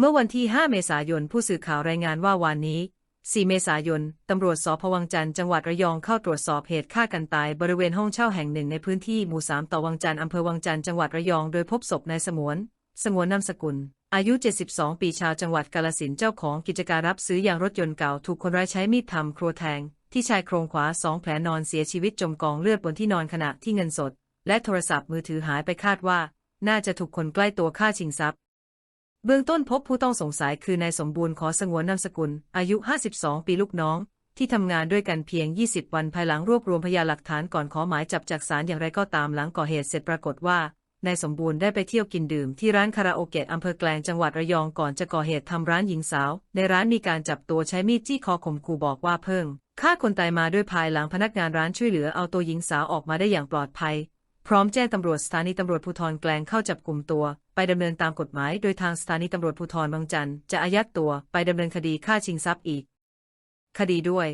เมื่อวันที่ 5 เมษายน ผู้สื่อข่าวรายงานว่าวันนี้ 4 เมษายน ตำรวจสพวังจันทร์จังหวัดระยองเข้าตรวจสอบเหตุฆ่ากันตายบริเวณห้องเช่าแห่งหนึ่งในพื้นที่หมู่ 3 ต่อวังจันทร์อำเภอวังจันทร์จังหวัดระยอง โดยพบศพนายสมวนสงวนนามสกุล อายุ 72 ปีชาวจังหวัดกาลสินเจ้าของกิจการรับซื้อยางรถยนต์เก่าถูกคนร้ายใช้มีดทำครัวแทง ที่ชายโครงขวาสองแผลนอนเสียชีวิตจมกองเลือดบนที่นอนขณะที่เงินสด และโทรศัพท์มือถือหายไปคาดว่า น่าจะถูกคนใกล้ตัวฆ่าชิงทรัพย์ เบื้องต้นพบผู้ต้องสงสัยคือนายสมบูรณ์ขอสงวนนามสกุล อายุ 52 ปีลูกน้อง ที่ทำงานด้วยกันเพียง 20 วันภายหลังรวบรวมพยานหลักฐานก่อนขอหมายจับจากศาลอย่างไรก็ตามหลังก่อเหตุเสร็จปรากฏว่านายสมบูรณ์ได้ไปเที่ยวกินดื่มที่ร้านคาราโอเกะอำเภอแกลงจังหวัดระยองก่อนจะก่อเหตุทำร้านหญิงสาว ในร้านมีการจับตัวใช้มีดจี้คอข่มขู่บอกว่าเพิ่งฆ่าคนตายมาด้วยภายหลังพนักงานร้านช่วยเหลือเอาตัวหญิงสาวออกมาได้อย่างปลอดภัย พร้อมแจ้งตำรวจสถานีตำรวจภูธรแกลงเข้าจับกลุ่มตัว ไปดำเนินตามกฎหมาย โดยทางสถานีตำรวจภูธรบางจันจะอายัดตัว ไปดำเนินคดีฆ่าชิงทรัพย์อีก คดีด้วย